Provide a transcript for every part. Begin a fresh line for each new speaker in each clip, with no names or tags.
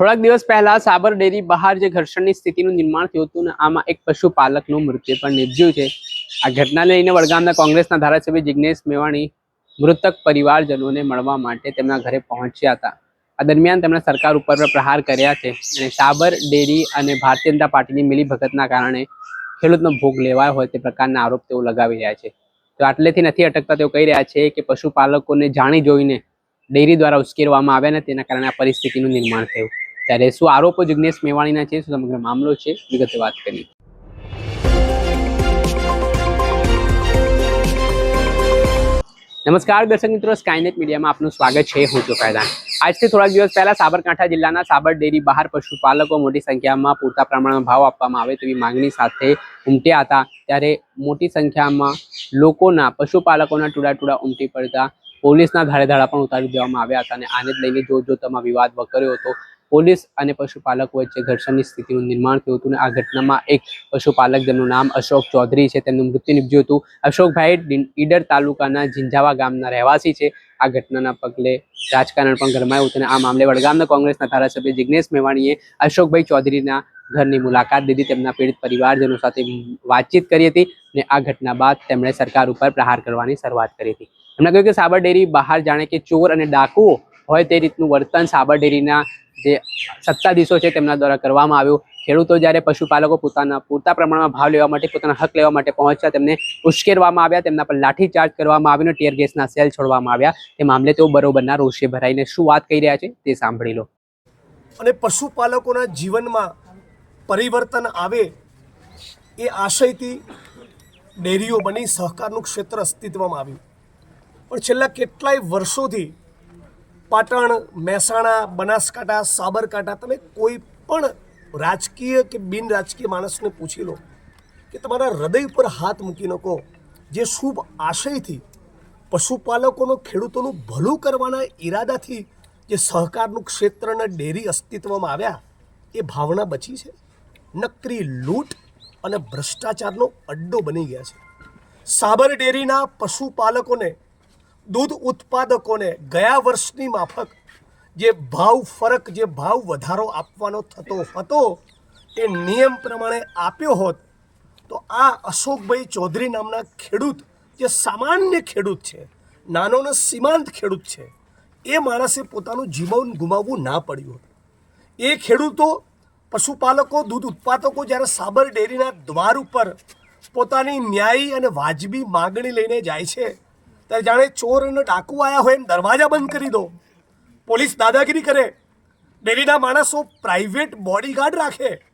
થોડાક દિવસ પહેલા સાબર ડેરી બહાર જે ઘર્ષણની સ્થિતિનું નિર્માણ થયું હતું ને, આમાં એક પશુપાલકનું મૃત્યુ પણ નિપજ્યું છે. આ ઘટનાને લઈને વડગામના કોંગ્રેસના ધારાસભ્ય જિજ્ઞેશ મેવાણી મૃતક પરિવારજનોને મળવા માટે તેમના ઘરે પહોંચ્યા હતા. આ દરમિયાન તેમણે સરકાર ઉપર પ્રહાર કર્યા છે અને સાબર ડેરી અને ભારતીય જનતા પાર્ટીની મિલીભગતના કારણે ખેડૂતનો ભોગ લેવાયો હોય તે પ્રકારના આરોપ તેઓ લગાવી રહ્યા છે. તો આટલેથી નથી અટકતા તેઓ કહી રહ્યા છે કે પશુપાલકોને જાણી જોઈને ડેરી દ્વારા ઉશ્કેરવામાં આવ્યા ને તેના કારણે આ પરિસ્થિતિનું નિર્માણ થયું. ત્યારે શું આરોપો જિજ્ઞેશ મેવાણીના છે, શું સમગ્ર મામલો છે, વિગતે વાત કરી નમસ્કાર દર્શક મિત્રો સ્કાયનેટ મીડિયામાં આપનું સ્વાગત છે, હું છું ફૈદાન આજથી થોડાક દિવસ પહેલા સાબરકાંઠા જિલ્લાના સાબર ડેરી બહાર પશુપાલકો મોટી સંખ્યામાં પૂરતા પ્રમાણમાં ભાવ આપવામાં આવે તેવી માંગણી સાથે ઉમટ્યા હતા. ત્યારે મોટી સંખ્યામાં લોકોના, પશુપાલકોના ટુડા ઉમટી પડતા પોલીસના ધારે પણ ઉતારી દેવામાં આવ્યા હતા અને આને જ લઈને જોત જોતામાં વિવાદ વકર્યો હતો પોલીસ અને પશુપાલક વચ્ચે ઘર્ષણની સ્થિતિનું નિર્માણ થયું હતું આ ઘટનામાં એક પશુપાલક જેમનું નામ અશોક ચૌધરી છે, તેમનું મૃત્યુ નીપજ્યું હતું. અશોકભાઈ ઈડર તાલુકાના ઝીંઝાવા ગામના રહેવાસી છે. આ ઘટનાના પગલે રાજકારણ પણ ગરમાયું હતું આ મામલે વડગામના કોંગ્રેસના ધારાસભ્ય જિજ્ઞેશ મેવાણીએ અશોકભાઈ ચૌધરીના ઘરની મુલાકાત લીધી, તેમના પીડિત પરિવારજનો સાથે વાતચીત કરી હતી અને આ ઘટના બાદ તેમણે સરકાર ઉપર પ્રહાર કરવાની શરૂઆત કરી હતી. એમણે કહ્યું કે સાબર ડેરી બહાર જાણે કે ચોર અને ડાકુઓ હોય તે રીતનું વર્તન સાબર ડેરીના જે સત્તાધીશો છે તેમના દ્વારા કરવામાં આવ્યું. ખેડૂતો જ્યારે પશુપાલકો પોતાના પૂરતા પ્રમાણમાં ભાવ લેવા માટે, પોતાના હક લેવા માટે પહોંચ્યા, તેમને ઉશ્કેરવામાં આવ્યા, તેમના પર લાઠીચાર્જ કરવામાં આવ્યો અને ટીયર ગેસના સેલ છોડવામાં આવ્યા. તે મામલે તેઓ બરોબરના રોષે ભરાઈને શું વાત કહી રહ્યા છે તે સાંભળી લો.
અને પશુપાલકોના જીવનમાં પરિવર્તન આવે એ આશયથી ડેરીઓ બની સહકારનું ક્ષેત્ર અસ્તિત્વમાં આવ્યું. પણ છેલ્લા કેટલાય વર્ષોથી પાટણ, મહેસાણા, બનાસકાંઠા, સાબરકાંઠા તમે કોઈ પણ રાજકીય કે બિન રાજકીય માણસને પૂછી લો કે તમારા હૃદય પર હાથ મૂકીને કહો જે શુભ આશયથી પશુપાલકોનો ખેડૂતોનું ભલું કરવાના ઈરાદાથી જે સહકારનું ક્ષેત્ર અને ડેરી અસ્તિત્વમાં આવ્યા, એ ભાવના બચી છે. નકરી લૂંટ અને ભ્રષ્ટાચારનો અડ્ડો બની ગયા છે. સાબર ડેરીના પશુપાલકોને દૂધ ઉત્પાદકોને ગયા વર્ષની માફક જે ભાવ ફરક, જે ભાવ વધારો આપવાનો થતો હતો, એ નિયમ પ્રમાણે આપ્યો હોત, તો આ અશોકભાઈ ચૌધરી નામના ખેડૂત, જે સામાન્ય ખેડૂત છે, નાનો ને સીમાંત ખેડૂત છે, એ માણસે પોતાનું જીવન ગુમાવવું ના પડ્યું હતું. એ ખેડૂતો પશુપાલકો, દૂધ ઉત્પાદકો જ્યારે સાબર ડેરીના દ્વાર ઉપર પોતાની ન્યાયી અને વાજબી માગણી લઈને જાય છે ત્યારે જાણે ચોર અને ડાકુ આવ્યા હોય એમ દરવાજા બંધ કરી દો. પોલીસ દાદાગીરી કરે. ડેરીના માણસો પ્રાઇવેટ બોડીગાર્ડ રાખે.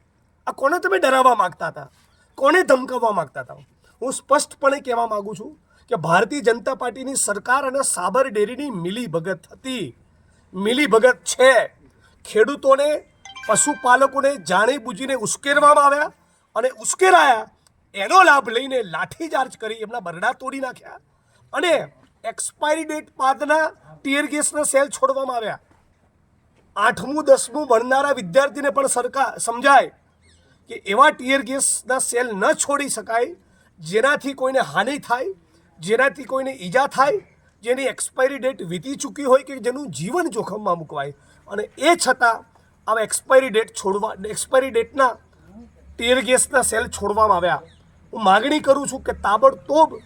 આ કોને તમે ડરાવવા માંગતા હતા? કોને ધમકાવવા માંગતા હતા? હું સ્પષ્ટપણે કહેવા માગું છું કે ભારતીય જનતા પાર્ટીની સરકાર અને સાબર ડેરીની મિલી ભગત હતી. મિલી ભગત છે. ખેડૂતોને, પશુપાલકોને જાણી બૂજીને ઉશ્કેરવામાં આવ્યા અને ઉશ્કેરાયા. એનો લાભ લઈને લાઠીચાર્જ કરી એમના બરડા તોડી નાખ્યા. અને એક્સપાયરી ડેટ બાદના ટીયર ગેસના સેલ છોડવામાં આવ્યા. આઠમું, દસમું ભણનારા વિદ્યાર્થીને પણ સરકાર સમજાય કે એવા ટીયર ગેસના સેલ ન છોડી શકાય, જેનાથી કોઈને હાનિ થાય, જેનાથી કોઈને ઈજા થાય, જેની એક્સપાયરી ડેટ વીતી ચૂકી હોય કે જેનું જીવન જોખમમાં મૂકવાય. અને એ છતાં આવા એક્સપાયરી ડેટ છોડવા એક્સપાયરી ડેટના ટીયર ગેસના સેલ છોડવામાં આવ્યા. હું માગણી કરું છું કે તાબડતોબ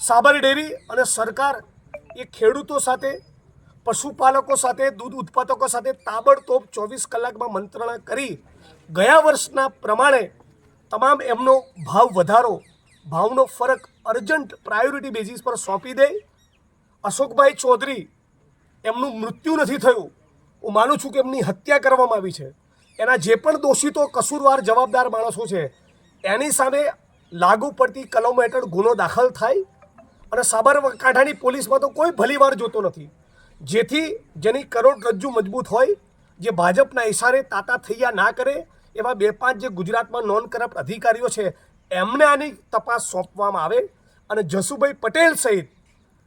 સાબર ડેરી અને સરકાર એ ખેડૂતો સાથે, પશુપાલકો સાથે, દૂધ ઉત્પાદકો સાથે તાબડતોબ ચોવીસ કલાકમાં મંત્રણા કરી ગયા વર્ષના પ્રમાણે તમામ એમનો ભાવ વધારો, ભાવનો ફરક અર્જન્ટ પ્રાયોરિટી બેઝિસ પર સોંપી દે. અશોકભાઈ ચૌધરી, એમનું મૃત્યુ નથી થયું. હું માનું છું કે એમની હત્યા કરવામાં આવી છે. એના જે પણ દોષિતો કસૂરવાર જવાબદાર માણસો છે. એની સામે લાગુ પડતી કલમ હેઠળ ગુનો દાખલ થાય. અને સાબરકાંઠાની પોલીસમાં તો કોઈ ભલીવાર જોતો નથી. જેથી જેની કરોડરજ્જુ મજબૂત હોય, જે ભાજપના ઇશારે તાતા થૈયા ના કરે, એવા બે પાંચ જે ગુજરાતમાં નોન કરપ્ટ અધિકારીઓ છે, એમને આની તપાસ સોંપવામાં આવે. અને જસુભાઈ પટેલ સહિત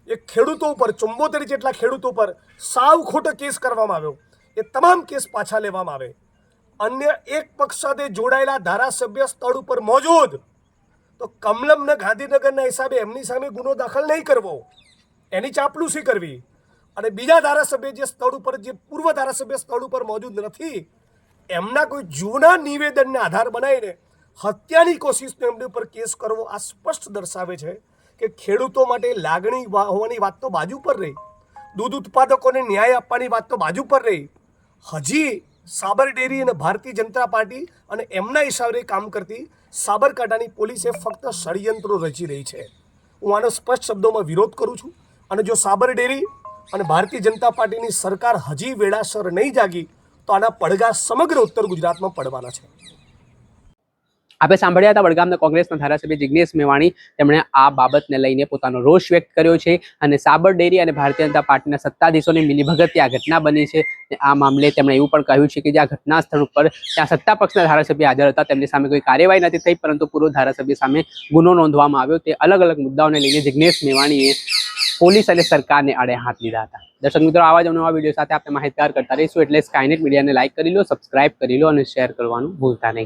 એ ખેડૂતો ઉપર, ચુંબોતેર જેટલા ખેડૂતો પર સાવ ખોટો કેસ કરવામાં આવ્યો. એ તમામ કેસ પાછા લેવામાં આવે. અન્ય એક પક્ષ સાથે જોડાયેલા ધારાસભ્ય સ્થળ ઉપર મોજૂદ તો કમલમને ગાંધીનગરના હિસાબે એમની સામે ગુનો દાખલ નહીં કરવો. એની ચાપલુસી કરવી. અને બીજા ધારાસભ્ય જે સ્થળ ઉપર, જે પૂર્વ ધારાસભ્ય સ્થળ ઉપર મોજૂદ નથી, એમના કોઈ જૂના નિવેદનને આધાર બનાવીને હત્યાની કોશિશનો એમની ઉપર કેસ કરવો આ સ્પષ્ટ દર્શાવે છે કે ખેડૂતો માટે લાગણી હોવાની વાત તો બાજુ પર રહી. દૂધ ઉત્પાદકોને ન્યાય આપવાની વાત તો બાજુ પર રહી. હજી સાબર ડેરી અને ભારતીય જનતા પાર્ટી અને એમના હિસાબે કામ કરતી સાબરકાંઠાની પોલીસે ફક્ત ષડયંત્રો રચી રહી છે. હું આનો સ્પષ્ટ શબ્દોમાં વિરોધ કરું છું. અને જો સાબર ડેરી અને ભારતીય જનતા પાર્ટીની સરકાર હજી વેળાસર નહીં જાગી, તો આના પડઘા સમગ્ર ઉત્તર ગુજરાતમાં પડવાના છે.
આપણે સાંભળ્યા હતા વડગામના કોંગ્રેસના ધારાસભ્ય જિજ્ઞેશ મેવાણી, તેમણે આ બાબતને લઈને પોતાનો રોષ વ્યક્ત કર્યો છે અને સાબર ડેરી અને ભારતીય જનતા પાર્ટીના સત્તાધીશોની મિલીભગતથી આ ઘટના બની છે. આ મામલે તેમણે એવું પણ કહ્યું છે કે જે આ ઘટના સ્થળ ઉપર ત્યાં સત્તા પક્ષના ધારાસભ્ય હાજર હતા, તેમની સામે કોઈ કાર્યવાહી નથી થઈ, પરંતુ પૂર્વ ધારાસભ્ય સામે ગુનો નોંધવામાં આવ્યો. તે અલગ અલગ મુદ્દાઓને લઈને જિગ્નેશ મેવાણીએ પોલીસ અને સરકારને આડે હાથ લીધા હતા. દર્શક મિત્રો, આવા જ નવા વીડિયો સાથે આપણે માહિતગાર કરતા રહીશું. એટલે સ્કાયનેટ મીડિયાને લાઇક કરી લો સબસ્ક્રાઇબ કરી લો અને શેર કરવાનું ભૂલતા નહીં.